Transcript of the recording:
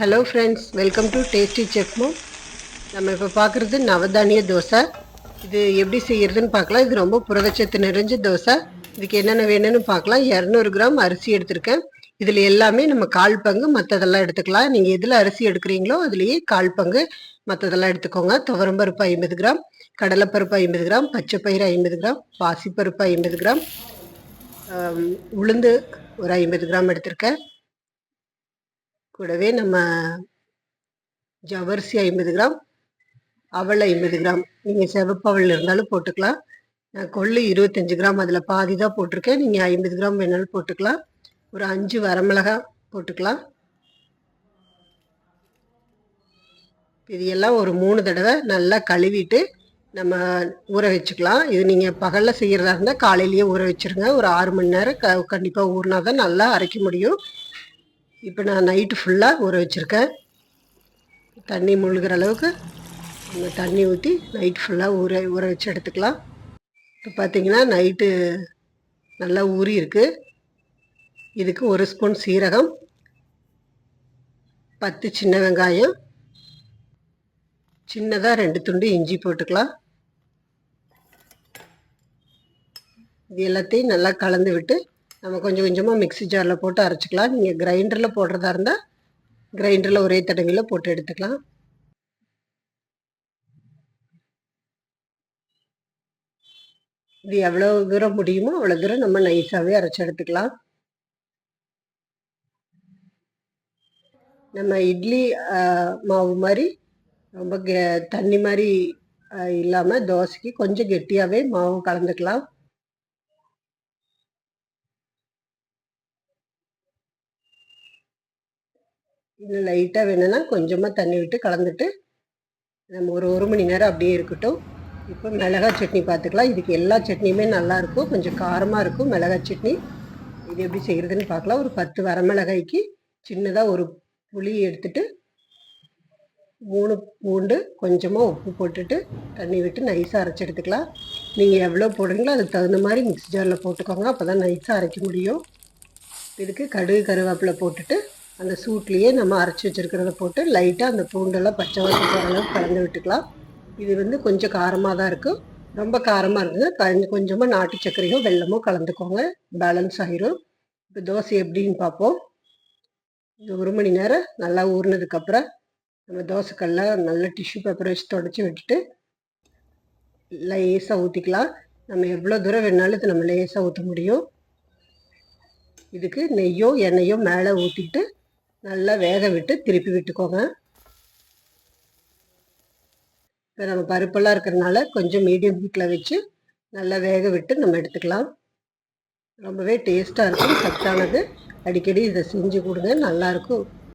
Hello friends welcome to tasty செக்மோ நம்ம இப்போ பார்க்குறது நவதானிய தோசை. இது எப்படி செய்கிறதுன்னு பார்க்கலாம். இது ரொம்ப புரதச்சத்து நிறைஞ்ச தோசை. இதுக்கு என்னென்ன வேணும்னு பார்க்கலாம். இரநூறு கிராம் அரிசி எடுத்திருக்கேன். இதில் எல்லாமே நம்ம கால் பங்கு மற்றதெல்லாம் எடுத்துக்கலாம். நீங்கள் எதில் அரிசி எடுக்கிறீங்களோ அதுலேயே கால் பங்கு மற்றதெல்லாம் எடுத்துக்கோங்க. துவரம்பருப்பு ஐம்பது கிராம் கடலைப்பருப்பு ஐம்பது கிராம் பச்சைப்பயிறு ஐம்பது கிராம் பாசிப்பருப்பு ஐம்பது கிராம் உளுந்து ஒரு ஐம்பது கிராம் எடுத்திருக்கேன். கூடவே நம்ம ஜவரிசி ஐம்பது கிராம் அவள் ஐம்பது கிராம். நீங்கள் செவப்பவள் இருந்தாலும் போட்டுக்கலாம். நான் கொள்ளு இருபத்தஞ்சு கிராம் அதில் பாதி தான் போட்டிருக்கேன். நீங்கள் ஐம்பது கிராம் வேணாலும் போட்டுக்கலாம். ஒரு அஞ்சு வரமிளகா போட்டுக்கலாம். இது எல்லாம் ஒரு மூணு தடவை நல்லா கழுவிட்டு நம்ம ஊற வச்சுக்கலாம். இது நீங்கள் பகலில் செய்கிறதா இருந்தால் காலையிலேயே ஊற வச்சுருங்க. ஒரு ஆறு மணி நேரம் க கண்டிப்பாக ஊறினா தான் நல்லா அரைக்க முடியும். இப்போ நான் நைட்டு ஃபுல்லாக ஊற வச்சுருக்கேன். தண்ணி முழுகிற அளவுக்கு அந்த தண்ணி ஊற்றி நைட் ஃபுல்லாக ஊற ஊற வச்சு எடுத்துக்கலாம். இப்போ பார்த்தீங்கன்னா நைட்டு நல்லா ஊறி இருக்கு. இதுக்கு ஒரு ஸ்பூன் சீரகம் பத்து சின்ன வெங்காயம் சின்னதாக ரெண்டு துண்டு இஞ்சி போட்டுக்கலாம். இது எல்லாத்தையும் நல்லா கலந்து விட்டு நம்ம கொஞ்சம் கொஞ்சமாக மிக்ஸி ஜாரில் போட்டு அரைச்சிக்கலாம். நீங்கள் கிரைண்டரில் போடுறதா இருந்தால் கிரைண்டரில் ஒரே தடவையில் போட்டு எடுத்துக்கலாம். இது எவ்வளோ தூரம் முடியுமோ அவ்வளோ தூரம் நம்ம நைஸாகவே அரைச்சி எடுத்துக்கலாம். நம்ம இட்லி மாவு மாதிரி ரொம்ப கெ தண்ணி மாதிரி இல்லாமல் தோசைக்கு கொஞ்சம் கெட்டியாகவே மாவு கலந்துக்கலாம். இன்னும் லைட்டாக வேணும்னா கொஞ்சமாக தண்ணி விட்டு கலந்துட்டு நம்ம ஒரு ஒரு மணி நேரம் அப்படியே இருக்கட்டும். இப்போ மிளகாய் சட்னி பார்த்துக்கலாம். இதுக்கு எல்லா சட்னியுமே நல்லாயிருக்கும் கொஞ்சம் காரமாக இருக்கும் மிளகாய் சட்னி. இது எப்படி செய்கிறதுன்னு பார்க்கலாம். ஒரு பத்து வரமிளகாய்க்கு சின்னதாக ஒரு புளி எடுத்துட்டு மூணு பூண்டு கொஞ்சமாக உப்பு போட்டுட்டு தண்ணி விட்டு நைஸாக அரைச்சி எடுத்துக்கலாம். நீங்கள் எவ்வளோ போடுறீங்களோ அதுக்கு தகுந்த மாதிரி மிக்ஸி ஜாரில் போட்டுக்கோங்க. அப்போ தான் நைஸாக அரைக்க முடியும். இதுக்கு கடுகு கருவேப்பிலை போட்டுட்டு அந்த சூட்லேயே நம்ம அரைச்சி வச்சுருக்கிறத போட்டு லைட்டாக அந்த பூண்டெல்லாம் பச்சை வாசம் போகிற அளவுக்கு கலந்து விட்டுக்கலாம். இது வந்து கொஞ்சம் காரமாக தான் இருக்கும் ரொம்ப காரமாக இருக்குது கொஞ்சம் கொஞ்சமாக நாட்டு சர்க்கரையோ வெள்ளமும் கலந்துக்கோங்க. பேலன்ஸ் ஆகிரும் இப்போ தோசை எப்படின்னு பார்ப்போம். இது ஒரு மணி நேரம் நல்லா ஊறினதுக்கப்புறம் நம்ம தோசைக்கல்ல நல்ல டிஷ்யூ பேப்பர் வச்சு தொடச்சி விட்டுட்டு லேசாக ஊற்றிக்கலாம் நம்ம எவ்வளோ தூரம் வேணாலும் இது நம்ம லேசாக ஊற்ற முடியும். இதுக்கு நெய்யோ எண்ணெயோ மேலே ஊற்றிட்டு நல்லா வேக விட்டு திருப்பி விட்டுக்கோங்க. இப்போ நம்ம பருப்பெல்லாம் இருக்கிறதுனால கொஞ்சம் மீடியம் ஹீட்டில் வச்சு நல்லா வேக விட்டு நம்ம எடுத்துக்கலாம். ரொம்பவே டேஸ்ட்டாக இருக்கும் சத்தானது. அடிக்கடி இதை செஞ்சு கொடுங்க நல்லாயிருக்கும்